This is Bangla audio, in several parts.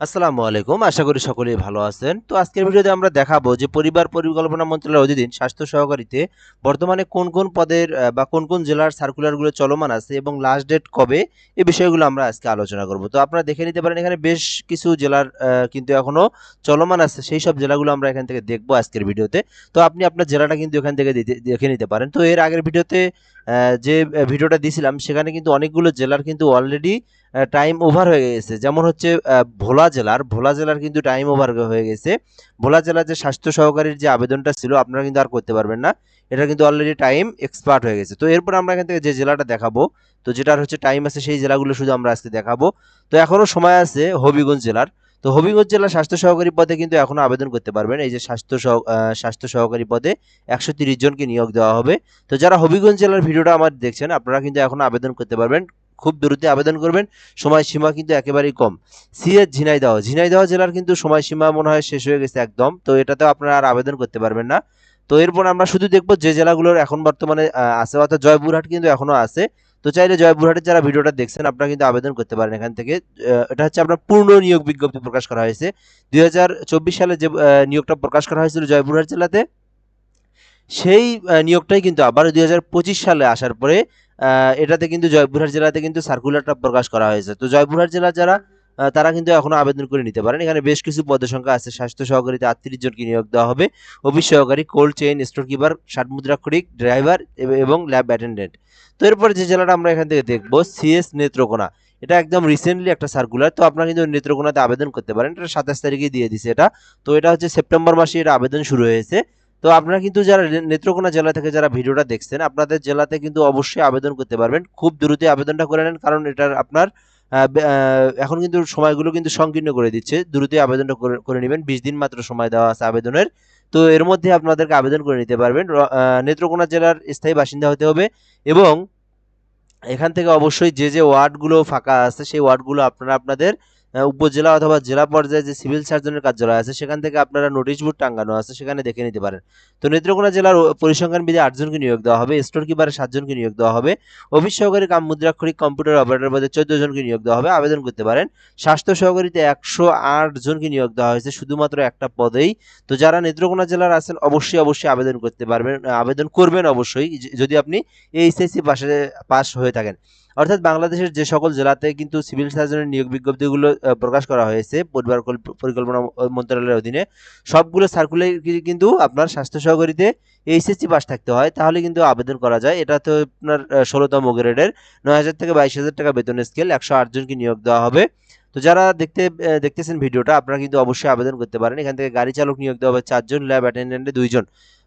আসসালামু আলাইকুম, আশা করি সকলেই ভালো আছেন। তো আজকের ভিডিওতে আমরা দেখাবো যে পরিবার পরিকল্পনা মন্ত্রণালয়ের অধীন স্বাস্থ্য সহকারীতে বর্তমানে কোন কোন পদের বা কোন কোন জেলার সার্কুলারগুলো চলমান আছে এবং লাস্ট ডেট কবে এই বিষয়গুলো আমরা আজকে আলোচনা করব। তো আপনারা দেখে নিতে পারেন, এখানে বেশ কিছু জেলার কিন্তু এখনও চলমান আছে, সেই সব জেলাগুলো আমরা এখান থেকে দেখব আজকের ভিডিওতে। তো আপনি আপনার জেলাটা কিন্তু এখান থেকে দেখে নিতে পারেন। তো এর আগের ভিডিওতে যে ভিডিওটা দিছিলাম সেখানে কিন্তু অনেকগুলো জেলার কিন্তু অলরেডি টাইম ওভার হয়ে গেছে। যেমন হচ্ছে ভোলা জেলার ভোলা জেলার কিন্তু টাইম ওভার হয়ে গেছে। ভোলা জেলার যে স্বাস্থ্য সহকারীর যে আবেদনটা ছিল, আপনারা কিন্তু আর করতে পারবেন না। এটা কিন্তু অলরেডি টাইম এক্সপার্ট হয়ে গেছে। তো এরপর আমরা এখান থেকে যে জেলাটা দেখাবো, তো যেটার হচ্ছে টাইম আছে, সেই জেলাগুলো শুধু আমরা আজকে দেখাবো। তো এখনও সময় আছে হবিগঞ্জ জেলার। তো হবিগঞ্জ জেলার স্বাস্থ্য সহকারী পদে কিন্তু এখনও আবেদন করতে পারবেন। এই যে স্বাস্থ্য স্বাস্থ্য সহকারী পদে একশো জনকে নিয়োগ দেওয়া হবে। তো যারা হবিগঞ্জ জেলার ভিডিওটা আমার দেখছেন, আপনারা কিন্তু এখনও আবেদন করতে পারবেন। খুব দ্রুত আবেদন করবেন, সময়সীমা কিন্তু একেবারেই কম। সিএস ঝিনাইদহ ঝিনাইদহ জেলার কিন্তু সময়সীমা মনে হয় শেষ হয়ে গেছে একদম, তো এটাতেও আপনারা আর আবেদন করতে পারবেন না। তো এরপর আমরা শুধু দেখব যে জেলাগুলোর এখন বর্তমানে আছে, অর্থাৎ জয়পুরহাট কিন্তু এখনও আছে। তো চাইলে জয়পুরহাটের যারা ভিডিওটা দেখছেন, আপনারা কিন্তু আবেদন করতে পারেন এখান থেকে। এটা হচ্ছে আপনার পূর্ণ নিয়োগ বিজ্ঞপ্তি প্রকাশ করা হয়েছে। দুই হাজার চব্বিশ সালে যে নিয়োগটা প্রকাশ করা হয়েছিল জয়পুরহাট জেলাতে, সেই নিয়োগটাই কিন্তু আবার দুই হাজার পঁচিশ সালে আসার পরে এটাতে কিন্তু জয়পুরহাট জেলাতে কিন্তু সার্কুলারটা প্রকাশ করা হয়েছে। তো জয়পুরহাট জেলার যারা তারা কিন্তু এখনও আবেদন করে নিতে পারেন। এখানে বেশ কিছু পদের সংখ্যা আছে। স্বাস্থ্য সহকারীতে আটত্রিশ জনকে নিয়োগ দেওয়া হবে। অফিস সহকারী কোল্ড চেইন স্টোর কিপার ষাট মুদ্রাক্ষরিক ড্রাইভার এবং ল্যাব অ্যাটেন্ডেন্ট তো এরপর যে জেলাটা আমরা এখান থেকে দেখব সিএস নেত্রকোনা। এটা একদম রিসেন্টলি একটা সার্কুলার তো আপনারা কিন্তু নেত্রকোনাতে আবেদন করতে পারেন। এটা সাতাশ তারিখে দিয়ে দিছে এটা। তো এটা হচ্ছে সেপ্টেম্বর মাসে এটা আবেদন শুরু হয়েছে। তো আপনারা কিন্তু যারা নেত্রকোনা জেলা থেকে যারা ভিডিওটা দেখছেন, আপনাদের জেলাতে কিন্তু অবশ্যই আবেদন করতে পারবেন। খুব দ্রুত আবেদনটা করে নেন, কারণ এটার আপনার এখন কিন্তু সময়গুলো কিন্তু সংকীর্ণ করে দিচ্ছে। দ্রুত আবেদনটা করে- নেবেন। বিশ দিন মাত্র সময় দেওয়া আছে আবেদনের। তো এর মধ্যে আপনাদেরকে আবেদন করে নিতে পারবেন। নেত্রকোনা জেলার স্থায়ী বাসিন্দা হতে হবে এবং এখান থেকে অবশ্যই যে যে ওয়ার্ডগুলো ফাঁকা আছে, সেই ওয়ার্ডগুলো আপনারা আপনাদের উপজেলা অথবা জেলা পর্যায়ে যে সিভিল সার্জনের কার্যালয় আছে, সেখান থেকে আপনারা নোটিশ বোর্ড টাঙ্গানো আছে, সেখানে দেখে নিতে পারেন। তো নেত্রকোনা জেলার পরিসংখ্যান বিধি আটজনকে নিয়োগ দেওয়া হবে স্টোর কিপারে সাতজনকে নিয়োগ দেওয়া হবে অফিস সহকারী কাম মুদ্রাক্ষরিক কম্পিউটার অপারেটর পদে চোদ্দ জনকে নিয়োগ দেওয়া হবে, আবেদন করতে পারেন। স্বাস্থ্য সহকারীতে একশো আট জনকে নিয়োগ দেওয়া হয়েছে, শুধুমাত্র একটা পদেই। তো যারা নেত্রকোনা জেলার আছেন, অবশ্যই অবশ্যই আবেদন করতে পারবেন আবেদন করবেন অবশ্যই যদি আপনি এইচএসসি পাশে পাস হয়ে থাকেন। অর্থাৎ বাংলাদেশের যে সকল জেলাতে কিন্তু সিভিল সার্জনের নিয়োগ বিজ্ঞপ্তিগুলো প্রকাশ করা হয়েছে পরিবার কল্প- পরিকল্পনা মন্ত্রণালয়ের অধীনে। সবগুলো সার্কুলার কিন্তু আপনার স্বাস্থ্য সহকারীতে এইচএসসি পাস থাকতে হয়। তাহলে কিন্তু আবেদন করা যায়। এটা তো আপনার ষোলোতম গ্রেডের। নয় হাজার থেকে বাইশ হাজার টাকা বেতন স্কেল একশো আটজনকে নিয়োগ দেওয়া হবে। তো যারা দেখতে দেখতেছেন ভিডিওটা, আপনারা কিন্তু অবশ্যই আবেদন করতে পারেন। এখান থেকে গাড়ি চালক নিয়োগ দেওয়া হবে চারজন ল্যাব অ্যাটেন্ডেন্টে দুইজন।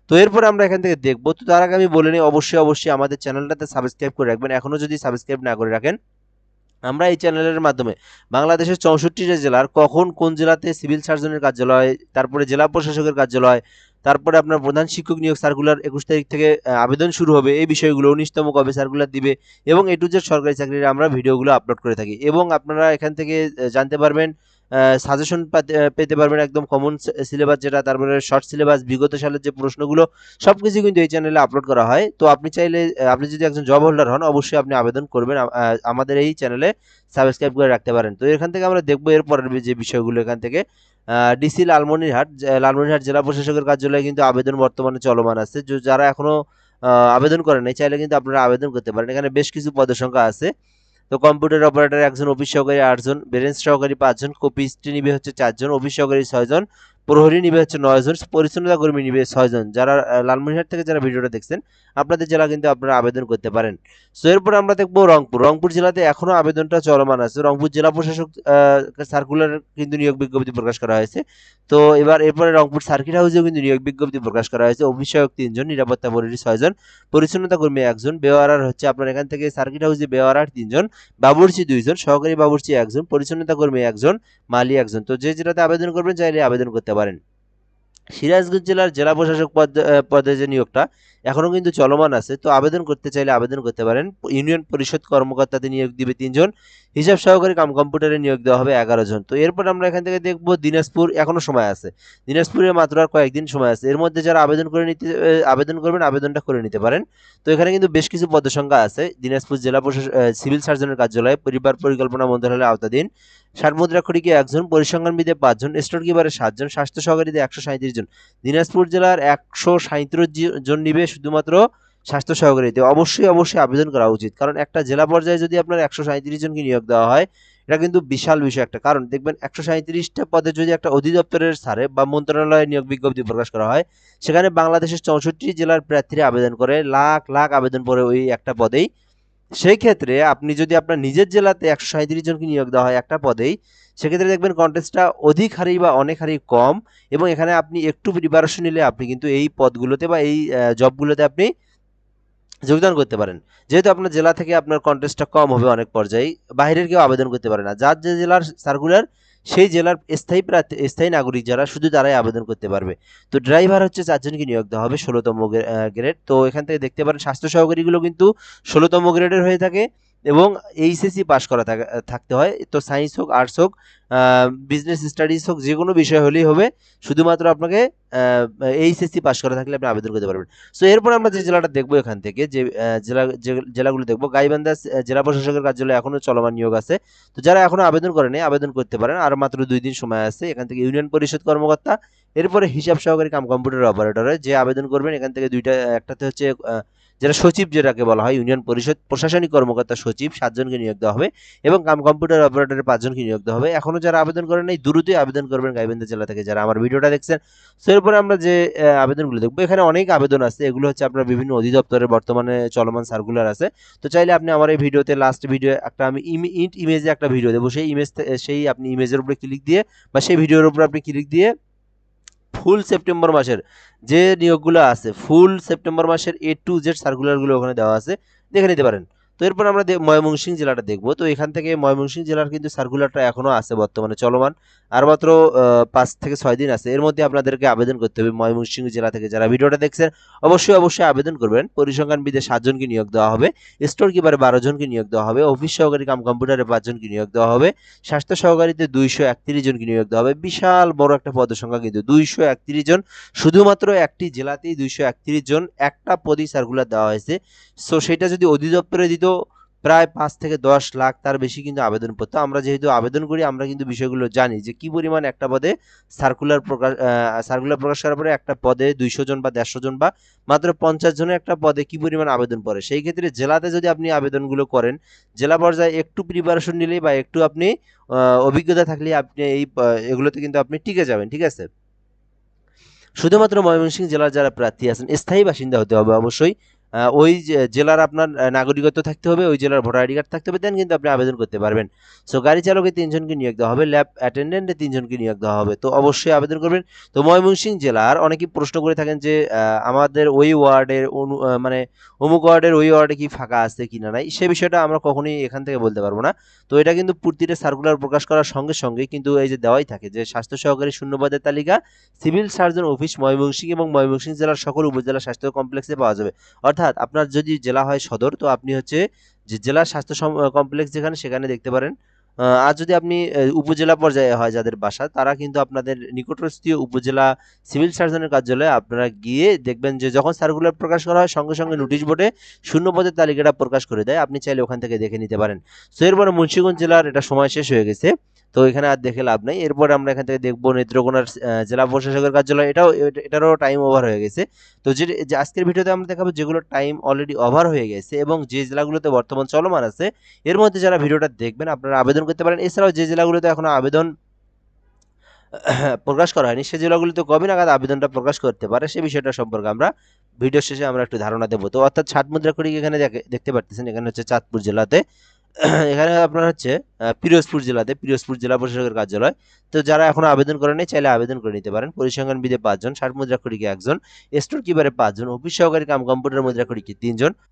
তো এরপরে আমরা এখান থেকে দেখব। তো তার আগে আমি বলে নিই, অবশ্যই অবশ্যই আমাদের চ্যানেলটাতে সাবস্ক্রাইব করে রাখবেন। এখনও যদি সাবস্ক্রাইব না করে রাখেন, আমরা এই চ্যানেলের মাধ্যমে বাংলাদেশের চৌষট্টিটা জেলার কখন কোন জেলাতে সিভিল সার্জনের কার্যালয়, তারপরে জেলা প্রশাসকের কার্যালয়, তারপরে আপনার প্রধান শিক্ষক নিয়োগ সার্কুলার একুশ তারিখ থেকে আবেদন শুরু হবে, এই বিষয়গুলো উনিশতম কবে সার্কুলার দিবে এবং এ টু জেড সরকারি চাকরির আমরা ভিডিওগুলো আপলোড করে থাকি। এবং আপনারা এখান থেকে জানতে পারবেন সাজেশন পেতে পারবেন একদম কমন সিলেবাস যেটা তারপরে শর্ট সিলেবাস বিগত সালের যে প্রশ্নগুলো সবকিছু কিন্তু এই চ্যানেলে আপলোড করা হয়। তো আপনি চাইলে আপনি যদি একজন জব হোল্ডার হন অবশ্যই আপনি আবেদন করবেন আমাদের এই চ্যানেলে সাবস্ক্রাইব করে রাখতে পারেন। তো এখান থেকে আমরা দেখব এর পরের যে বিষয়গুলো এখান থেকে। ডিসি লালমনিরহাট লালমনিরহাট জেলা প্রশাসকের কার্যালয়ে কিন্তু আবেদন বর্তমানে চলমান আছে। যারা এখনও আহ, আবেদন করেন চাইলে কিন্তু আপনারা আবেদন করতে পারেন। এখানে বেশ কিছু পদের সংখ্যা আছে। তো কম্পিউটার অপারেটর একজন, অফিস সহকারী আটজন ব্রেঞ্চ সহকারী পাঁচজন কপিস্ট্রি নিবে হচ্ছে চারজন, অফিস সহকারী ছয়জন প্রহরী নিবে হচ্ছে নয়জন পরিচ্ছন্নতা কর্মী নিবে ছয়জন যারা আহ, লালমনিরহাট থেকে যারা ভিডিওটা দেখছেন আপনাদের জেলা কিন্তু আপনারা আবেদন করতে পারেন। সো এরপর আমরা দেখব রংপুর। রংপুর জেলাতে এখনও আবেদনটা চলমান আছে। রংপুর জেলা প্রশাসক সার্কুলার কিন্তু নিয়োগ বিজ্ঞপ্তি প্রকাশ করা হয়েছে। তো এবার এরপরে রংপুর সার্কিট হাউসেও কিন্তু নিয়োগ বিজ্ঞপ্তি প্রকাশ করা হয়েছে। সহায়ক তিনজন নিরাপত্তা পরিধি ছয়জন পরিচ্ছন্নতা কর্মী একজন বেওয়ারার হচ্ছে আপনার এখান থেকে সার্কিট হাউসে বেওয়ারার তিনজন বাবুর্চি দুইজন সহকারী বাবুর্চি একজন পরিচ্ছন্নতা কর্মী একজন মালি একজন। তো যে জেলাতে আবেদন করবেন চাইলে আবেদন করতে পারেন। সিরাজগঞ্জ জেলার জেলা প্রশাসক পদ যে নিয়োগটা এখনও কিন্তু চলমান আছে। তো আবেদন করতে চাইলে আবেদন করতে পারেন। ইউনিয়ন পরিষদ কর্মকর্তাতে নিয়োগ দিবে তিনজন। হিসাব সহকারী কাম কম্পিউটারে নিয়োগ দেওয়া হবে এগারো জন। তো এরপর আমরা এখান থেকে দেখব দিনাজপুর এখনও সময় আছে। দিনাজপুরে মাত্র আর কয়েকদিন সময় আছে। এর মধ্যে যারা আবেদন করে নিতে আবেদন করবেন, আবেদনটা করে নিতে পারেন। তো এখানে কিন্তু বেশ কিছু পদসংখ্যা আছে। দিনাজপুর জেলা প্রশাসক সিভিল সার্জনের কার্যালয়, পরিবার পরিকল্পনা মন্ত্রণালয়ের আওতাধীন। ষাট মুদ্রাক্ষরিকে একজন পরিসংখ্যানবিদে পাঁচজন স্টোর কিপারে সাতজন, স্বাস্থ্য সহকারীতে একশো সাঁত্রিশ জন। দিনাজপুর জেলার একশো সাঁত্রিশ জন নিবে শুধুমাত্র স্বাস্থ্য সহকারীতে অবশ্যই অবশ্যই আবেদন করা উচিত। কারণ একটা জেলা পর্যায়ে যদি আপনার একশো সাঁত্রিশ জনকে নিয়োগ দেওয়া হয়, এটা কিন্তু বিশাল বিষয় একটা। কারণ দেখবেন একশো সাঁত্রিশটা পদে যদি একটা অধিদপ্তরের স্থানে বা মন্ত্রণালয়ে নিয়োগ বিজ্ঞপ্তি প্রকাশ করা হয়, সেখানে বাংলাদেশের চৌষট্টি জেলার প্রার্থীরা আবেদন করে, লাখ লাখ আবেদন পরে ওই একটা পদেই সেই ক্ষেত্রে আপনি যদি আপনার নিজের জেলাতে একশো সাঁত্রিশ জনকে নিয়োগ দেওয়া হয় একটা পদেই, সেক্ষেত্রে দেখবেন কন্টেস্টটা অধিক হারি বা অনেক হারেই কম এবং এখানে আপনি একটু প্রিপারেশন নিলে আপনি কিন্তু এই পদগুলোতে বা এই জবগুলোতে আপনি যোগদান করতে পারেন। যেহেতু আপনার জেলা থেকে আপনার কন্টেস্টটা কম হবে অনেক পর্যায়ে বাইরের কেউ আবেদন করতে পারে না। যার যে জেলার সার্কুলার সেই জেলার স্থায়ী প্রার্থী, স্থায়ী নাগরিক যারা, শুধু তারাই আবেদন করতে পারবে। তো ড্রাইভার হচ্ছে চারজনকে নিয়োগ দেওয়া হবে, ষোলোতম গ্রেড তো এখান থেকে দেখতে পারেন, স্বাস্থ্য সহকারীগুলো কিন্তু ষোলোতম গ্রেডের হয়ে থাকে। এবং এইচএসি পাস করা থাকা- থাকতে হয়। তো সায়েন্স হোক আর্টস হোক বিজনেস স্টাডিজ হোক, যে কোনো বিষয় হলেই হবে। শুধুমাত্র আপনাকে এইচএসসি পাস করা থাকলে আপনি আবেদন করতে পারবেন। সো এরপর আমরা যে জেলাটা দেখব এখান থেকে, যে জেলা জেলাগুলো দেখব গাইবান্ধা জেলা প্রশাসকের কার্যালয়ে এখনও চলমান নিয়োগ আছে। তো যারা এখনও আবেদন করেনি, আবেদন করতে পারেন। আর মাত্র দুই দিন সময় আছে। এখান থেকে ইউনিয়ন পরিষদ কর্মকর্তা, এরপরে হিসাব সহকারী কাম কম্পিউটার অপারেটরে যে আবেদন করবেন, এখান থেকে দুইটা, একটাতে হচ্ছে যেটা সচিব যেটাকে বলা হয়, ইউনিয়ন পরিষদ, প্রশাসনিক কর্মকর্তা সচিব সাতজনকে নিয়োগ দেওয়া হবে এবং কাম কম্পিউটার অপারেটরের পাঁচজনকে নিয়োগ দেওয়া হবে। এখনও যারা আবেদন করেন নাই, দ্রুতই আবেদন করবেন গাইবান্ধা জেলা থেকে যারা আমার ভিডিওটা দেখছেন। তো এরপরে আমরা যে আবেদনগুলো দেখব, এখানে অনেক আবেদন আছে। এগুলো হচ্ছে আপনার বিভিন্ন অধিদপ্তরের বর্তমানে চলমান সার্কুলার আছে। তো চাইলে আপনি আমার এই ভিডিওতে লাস্ট ভিডিও একটা আমি ইন্ট ইমেজে একটা ভিডিও দেবো। সেই ইমেজ সেই আপনি ইমেজের উপরে ক্লিক দিয়ে বা সেই ভিডিওর উপরে আপনি ক্লিক দিয়ে ফুল সেপ্টেম্বর মাসের যে নিয়োগগুলো আছে, ফুল সেপ্টেম্বর মাসের এ টু জেড সার্কুলারগুলো ওখানে দেওয়া আছে, দেখে নিতে পারেন। তো এরপর আমরা ময়মনসিংহ জেলাটা দেখব। তো এখান থেকে ময়মনসিংহ জেলার কিন্তু সার্কুলারটা এখনও আছে বর্তমানে চলমান। আর মাত্র পাঁচ থেকে ছয় দিন আছে। এর মধ্যে আপনাদেরকে আবেদন করতে হবে ময়মনসিংহ জেলা থেকে। যারা ভিডিওটা দেখছেন, অবশ্যই অবশ্যই আবেদন করবেন। পরিসংখ্যানবিদে সাতজনকে নিয়োগ দেওয়া হবে। স্টোর কিপারে বারো জনকে নিয়োগ দেওয়া হবে। অফিস সহকারী কাম কম্পিউটারে পাঁচজনকে নিয়োগ দেওয়া হবে। স্বাস্থ্য সহকারীতে দুইশো একত্রিশ জনকে নিয়োগ দেওয়া হবে। বিশাল বড় একটা পদের সংখ্যা কিন্তু। দুইশো একত্রিশ জন। শুধুমাত্র একটি জেলাতেই দুইশো একত্রিশ জন। একটা পদই সার্কুলার দেওয়া হয়েছে। সো সেটা যদি অধিদপ্তরে দিত, প্রায় পাঁচ থেকে দশ লাখ তার বেশি কিন্তু আবেদন পড়তো আমরা যেহেতু আবেদন করি, আমরা কিন্তু বিষয়গুলো জানি যে কি পরিমাণ একটা পদে সার্কুলার প্রকাশ সার্কুলার প্রকাশ করার পরে একটা পদে দুইশো জন বা দেড়শো জন বা মাত্র পঞ্চাশ জনের একটা পদে কি পরিমাণ আবেদন পড়ে। সেই ক্ষেত্রে জেলাতে যদি আপনি আবেদনগুলো করেন, জেলা পর্যায়ে একটু প্রিপারেশন নিলেই বা একটু আপনি অভিজ্ঞতা থাকলে আপনি এই এগুলোতে কিন্তু আপনি টিকে যাবেন, ঠিক আছে? শুধুমাত্র ময়মনসিংহ জেলার যারা প্রার্থী আছেন, স্থায়ী বাসিন্দা হতে হবে অবশ্যই। ওই জেলার আপনার নাগরিকত্ব থাকতে হবে, ওই জেলার ভোটার আইডি কার্ড থাকতে হবে দেন কিন্তু আপনি আবেদন করতে পারবেন। সো গাড়ি চালকে তিনজনকে নিয়োগ দেওয়া হবে ল্যাব অ্যাটেন্ডেন্টে তিনজনকে নিয়োগ দেওয়া হবে। তো অবশ্যই আবেদন করবেন। তো ময়মনসিংহ জেলার অনেকেই প্রশ্ন করে থাকেন যে আমাদের ওই ওয়ার্ডের অনু মানে অমুক ওয়ার্ডের ওই ওয়ার্ডে কি ফাঁকা আছে কি না নাই? সে বিষয়টা আমরা কখনোই এখান থেকে বলতে পারব না। তো এটা কিন্তু প্রতিটা সার্কুলার প্রকাশ করার সঙ্গে সঙ্গে কিন্তু এই যে দেওয়াই থাকে যে, স্বাস্থ্য সহকারী শূন্যপদের তালিকা সিভিল সার্জন অফিস ময়মনসিংহ এবং ময়মনসিংহ জেলার সকল উপজেলা স্বাস্থ্য কমপ্লেক্সে পাওয়া যাবে। অর্থাৎ আপনার যদি জেলা হয় সদর, তো আপনি হচ্ছে যে জেলা স্বাস্থ্য কমপ্লেক্স যেখানে সেখানে দেখতে পারেন। আর যদি আপনি উপজেলা পর্যায়ে হয় যাদের বাসা, তারা কিন্তু আপনাদের নিকটস্থীয় উপজেলা সিভিল সার্জনের কার্যালয়ে আপনারা গিয়ে দেখবেন যে যখন সার্কুলার প্রকাশ করা হয়, সঙ্গে সঙ্গে নোটিশ বোর্ডে শূন্য পদের তালিকাটা প্রকাশ করে দেয়। আপনি চাইলে ওখান থেকে দেখে নিতে পারেন। তো এরপরে মুন্সিগঞ্জ জেলার এটা সময় শেষ হয়ে গেছে। তো এখানে আর দেখে লাভ নেই। এরপর আমরা এখান থেকে দেখব নেত্রকোনার জেলা প্রশাসকের কার্যালয়। এটাও, এটা- এটারও টাইম ওভার হয়ে গেছে। তো যে আজকের ভিডিওতে আমরা দেখাবো যেগুলো টাইম অলরেডি ওভার হয়ে গেছে এবং যে জেলাগুলোতে বর্তমান চলমান আছে, এর মধ্যে যারা ভিডিওটা দেখবেন, আপনারা আবেদন করতে পারেন। এছাড়াও যে জেলাগুলোতে এখনও আবেদন, প্রকাশ করা হয়নি, সে জেলাগুলিতে কবে নাগাদ আবেদনটা প্রকাশ করতে পারে, সে বিষয়টা সম্পর্কে আমরা ভিডিও শেষে আমরা একটু ধারণা দেবো। তো অর্থাৎ ষাট মুদ্রা করি এখানে দেখে- দেখতে পারতেছেন, এখানে হচ্ছে চাঁদপুর জেলাতে এখানে আপনার হচ্ছে পিরোজপুর জেলাতে, পিরোজপুর জেলা প্রশাসকের কার্যালয়। তো যারা এখনও আবেদন করেনি চাইলে আবেদন করে নিতে পারেন। পরিসংখ্যান পরিসংখ্যানবিদে পাঁচজন, ষাট মুদ্রা করিকে একজন, স্টোর কিপারে পাঁচজন, অফিস সহকারী কাম কম্পিউটার মুদ্রা করিকে তিনজন।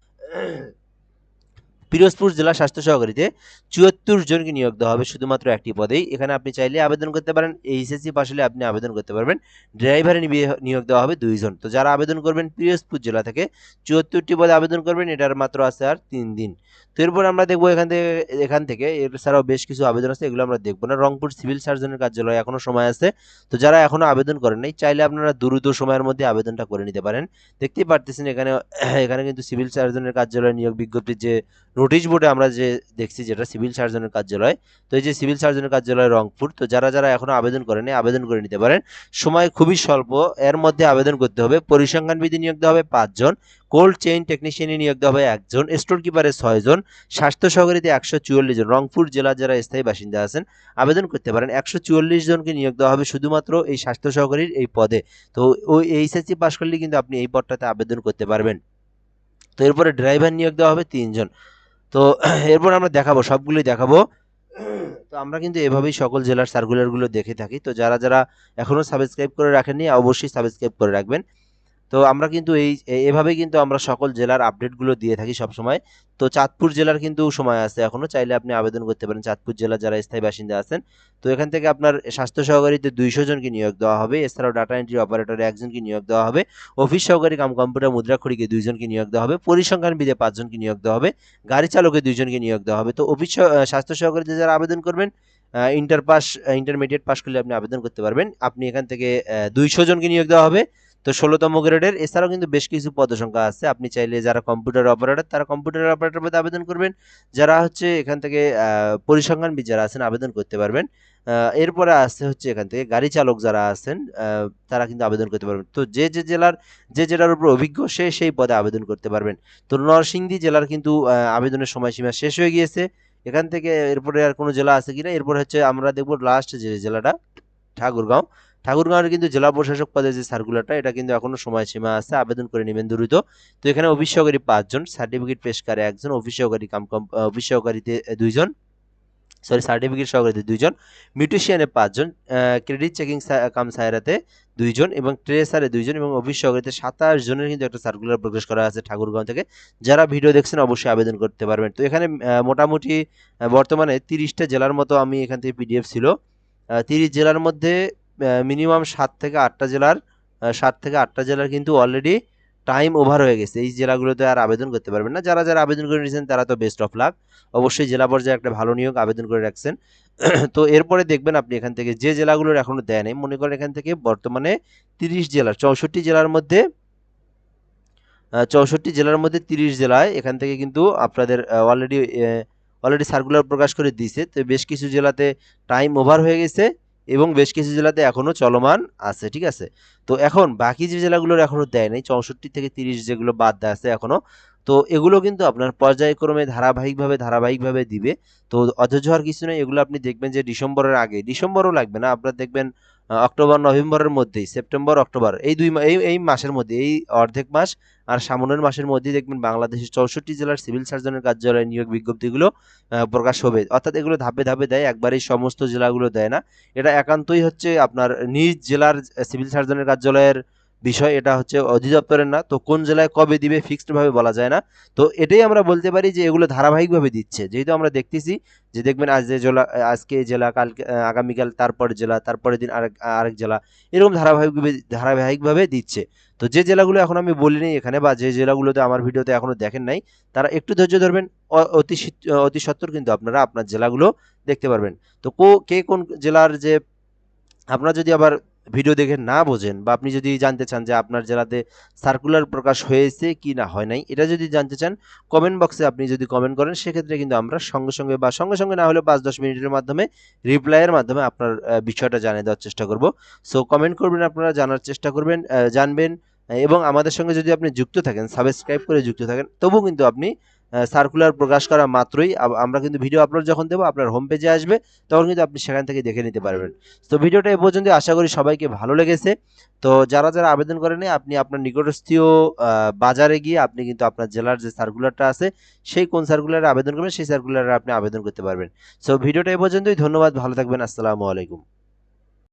পিরোজপুর জেলা স্বাস্থ্য সহকারীতে চুয়াত্তর জনকে নিয়োগ দেওয়া হবে শুধুমাত্র একটি পদেই। এখানে আপনি চাইলে আবেদন করতে পারেন, এইচএসসি পাশ হলে আপনি আবেদন করতে পারবেন। ড্রাইভারে নিয়োগ দেওয়া হবে দুইজন। তো যারা আবেদন করবেন পিরোজপুর জেলা থেকে, চুয়াত্তরটি পদে আবেদন করবেন, এটার মাত্র আছে আর তিন দিন। তো এরপর আমরা দেখব এখান থেকে এখান থেকে এছাড়াও বেশ কিছু আবেদন আছে, এগুলো আমরা দেখব না। রংপুর সিভিল সার্জনের কার্যালয় এখনও সময় আছে। তো যারা এখনও আবেদন করেন নাই, চাইলে আপনারা দ্রুত সময়ের মধ্যে আবেদনটা করে নিতে পারেন। দেখতেই পারতেছেন এখানে এখানে কিন্তু সিভিল সার্জনের কার্যালয় নিয়োগ বিজ্ঞপ্তির যে নোটিশ বোর্ডে আমরা যে দেখছি যেটা, সিভিল সার্জনের কার্যালয়। তো এই যে সিভিল সার্জনের কার্যালয় রংপুর, তো যারা যারা এখনও আবেদন করেনি আবেদন করে নিতে পারেন। সময় খুবই স্বল্প, এর মধ্যে আবেদন করতে হবে। পরিসংখ্যান বিধি নিয়োগ দেওয়া হবে পাঁচজন। কোল্ড চেইন টেকনিশিয়ানে নিয়োগ দেওয়া হবে একজন, স্টোর কিপারে ছয়জন, স্বাস্থ্য সহকারীতে একশো চুয়াল্লিশ জন, রংপুর জেলার যারা স্থায়ী বাসিন্দা আছেন, আবেদন করতে পারেন। একশো চুয়াল্লিশ জনকে নিয়োগ দেওয়া হবে শুধুমাত্র এই স্বাস্থ্য সহকারীর এই পদে। তো ওই এইচএসসি পাস করলে কিন্তু আপনি এই পদটাতে আবেদন করতে পারবেন। তো এরপরে ড্রাইভার নিয়োগ দেওয়া হবে তিনজন। তো এরপর আমরা দেখাবো, সবগুলোই দেখাবো। তো আমরা কিন্তু এভাবেই সকল জেলার সার্কুলারগুলো দেখে থাকি। তো যারা যারা এখনও সাবস্ক্রাইব করে রাখেননি, অবশ্যই সাবস্ক্রাইব করে রাখবেন। তো আমরা কিন্তু এই এ- এভাবেই কিন্তু আমরা সকল জেলার আপডেটগুলো দিয়ে থাকি সব সময় তো চাঁদপুর জেলার কিন্তু সময় আছে এখনও চাইলে আপনি আবেদন করতে পারেন। চাঁদপুর জেলার যারা স্থায়ী বাসিন্দা আছেন, তো এখান থেকে আপনার স্বাস্থ্য সহকারীতে দুইশো জনকে নিয়োগ দেওয়া হবে, এছাড়াও ডাটা এন্ট্রি অপারেটরে একজনকে নিয়োগ দেওয়া হবে অফিস সহকারী কাম কম্পিউটার মুদ্রাক্ষরীকে দুইজনকে নিয়োগ দেওয়া হবে, পরিসংখ্যান বিদে পাঁচজনকে নিয়োগ দেওয়া হবে, গাড়ি চালকে দুইজনকে নিয়োগ দেওয়া হবে। তো অফিস স্বাস্থ্য সহকারীতে যারা আবেদন করবেন ইন্টার পাস ইন্টারমিডিয়েট পাস করলে আপনি আবেদন করতে পারবেন। আপনি এখান থেকে দুইশো জনকে নিয়োগ দেওয়া হবে। তো ষোলোতম গ্রেডের, এছাড়াও কিন্তু বেশ কিছু পদসংখ্যা আছে। আপনি চাইলে যারা কম্পিউটার অপারেটর তারা কম্পিউটার অপারেটর পদে আবেদন করবেন। যারা হচ্ছে এখান থেকে পরিসংখ্যানবিদ যারা আছেন আবেদন করতে পারবেন। এরপরে আসছে হচ্ছে এখান থেকে গাড়ি চালক যারা আছেন তারা কিন্তু আবেদন করতে পারবেন। তো যে যে জেলার যে জেলার উপর অভিজ্ঞ, সে সেই পদে আবেদন করতে পারবেন। তো নরসিংদী জেলার কিন্তু আবেদনের সময়সীমা শেষ হয়ে গিয়েছে। এখান থেকে এরপরে আর কোনো জেলা আছে কিনা? এরপর হচ্ছে আমরা দেখব লাস্ট যে জেলাটা, ঠাকুরগাঁও। ঠাকুরগাঁওয়ের কিন্তু জেলা প্রশাসক পদে যে সার্কুলারটা এটা কিন্তু এখনও সময়সীমা আছে, আবেদন করে নেবেন দ্রুত। তো এখানে অফিস সহকারী পাঁচজন সার্টিফিকেট পেশকারে একজন অফিস সহকারী কাম, কম অফিস সহকারীতে দুইজন সরি সার্টিফিকেট সহকারীতে দুইজন মিউটিশিয়ানে পাঁচজন ক্রেডিট চেকিং কাম সায়রাতে দুইজন এবং ট্রেসারে দুইজন এবং অফিস সহকারীতে সাতাশ জনের কিন্তু একটা সার্কুলার প্রকাশ করা আছে ঠাকুরগাঁও থেকে। যারা ভিডিও দেখছেন অবশ্যই আবেদন করতে পারবেন। তো এখানে মোটামুটি বর্তমানে তিরিশটা জেলার মতো আমি এখান থেকে পিডিএফ ছিল। তিরিশ জেলার মধ্যে মিনিমাম সাত থেকে আটটা জেলার সাত থেকে আটটা জেলার কিন্তু অলরেডি টাইম ওভার হয়ে গেছে। এই জেলাগুলোতে আর আবেদন করতে পারবেন না। যারা যারা আবেদন করে নিয়েছেন, তারা তো বেস্ট অফ লাক অবশ্যই জেলা পর্যায়ে একটা ভালো নিয়োগ আবেদন করে রাখছেন। তো এরপরে দেখবেন আপনি এখান থেকে যে জেলাগুলোর এখনও দেয় নাই, মনে করেন এখান থেকে বর্তমানে তিরিশ জেলার, চৌষট্টি জেলার মধ্যে চৌষট্টি জেলার মধ্যে তিরিশ জেলায় এখান থেকে কিন্তু আপনাদের অলরেডি অলরেডি সার্কুলার প্রকাশ করে দিয়েছে। তো বেশ কিছু জেলাতে টাইম ওভার হয়ে গেছে। এবং বেশ কিছু জেলাতে এখনও চলমান আছে, ঠিক আছে? তো এখন বাকি যে জেলাগুলোর এখনও দেয় নাই, চৌষট্টি থেকে তিরিশ যেগুলো বাদ দেওয়া আছে এখনও তো এগুলো কিন্তু আপনার পর্যায়ক্রমে ধারাবাহিকভাবে ধারাবাহিকভাবে দিবে। তো অধৈর্য হওয়ার কিছু নয় এগুলো আপনি দেখবেন যে ডিসেম্বরের আগে, ডিসেম্বরও লাগবে না, আপনার দেখবেন অক্টোবর, নভেম্বরের মধ্যেই, সেপ্টেম্বর, অক্টোবর, এই দুই এই এই মাসের মধ্যে, এই অর্ধেক মাস আর সামনের মাসের মধ্যেই দেখবেন বাংলাদেশের চৌষট্টি জেলার সিভিল সার্জনের কার্যালয়ে নিয়োগ বিজ্ঞপ্তিগুলো প্রকাশ হবে। অর্থাৎ এগুলো ধাপে ধাপে দেয়, একবারেই সমস্ত জেলাগুলো দেয় না। এটা একান্তই হচ্ছে আপনার নিজ জেলার সিভিল সার্জনের কার্যালয়ের বিষয় এটা হচ্ছে অধিদপ্তরের না, তো কোন জেলায় কবে দিবে ফিক্সড ভাবে বলা যায় না। তো এটাই আমরা বলতে পারি যে এগুলো ধারাবাহিকভাবে দিচ্ছে। যেহেতু আমরা দেখতেছি যে দেখবেন আজ যে জেলা, আজকে জেলা, কালকে আগামীকাল তারপর জেলা, তারপরের দিন আরেক আরেক জেলা, এরকম ধারাবাহিকভাবে ধারাবাহিকভাবে দিচ্ছে। তো যে জেলাগুলো এখন আমি বলিনি এখানে বা যে জেলাগুলোতে আমার ভিডিওতে এখনও দেখেন নাই, তারা একটু ধৈর্য ধরবেন অতি অতি সত্বর কিন্তু আপনারা আপনার জেলাগুলো দেখতে পারবেন। তো কো, কে কোন জেলার যে, আপনারা যদি আবার ভিডিও দেখে না বোঝেন বা আপনি যদি জানতে চান যে আপনার জেলাতে সার্কুলার প্রকাশ হয়েছে কি না হয় নাই, এটা যদি জানতে চান কমেন্ট বক্সে আপনি যদি কমেন্ট করেন, সেক্ষেত্রে কিন্তু আমরা সঙ্গে সঙ্গে বা সঙ্গে সঙ্গে না হলে পাঁচ দশ মিনিটের মাধ্যমে রিপ্লাইয়ের মাধ্যমে আপনার বিষয়টা জানিয়ে দেওয়ার চেষ্টা করব। সো কমেন্ট করবেন আপনারা, জানার চেষ্টা করবেন জানবেন এবং আমাদের সঙ্গে যদি আপনি যুক্ত থাকেন সাবস্ক্রাইব করে যুক্ত থাকেন তবু কিন্তু আপনি সার্কুলার প্রকাশ করা মাত্রই আমরা কিন্তু ভিডিও আপলোড যখন দেবো, আপনার হোম পেজে আসবে, তখন কিন্তু আপনি সেখান থেকে দেখে নিতে পারবেন। তো ভিডিওটা এ পর্যন্ত আশা করি সবাইকে ভালো লেগেছে। তো যারা যারা আবেদন করেনি, আপনি আপনার নিকটস্থীয় বাজারে গিয়ে আপনি কিন্তু আপনার জেলার যে সার্কুলারটা আছে, সেই কোন সার্কুলারে আবেদন করবেন, সেই সার্কুলারে আপনি আবেদন করতে পারবেন। সো ভিডিওটা এ পর্যন্তই, ধন্যবাদ, ভালো থাকবেন, আসসালামু আলাইকুম।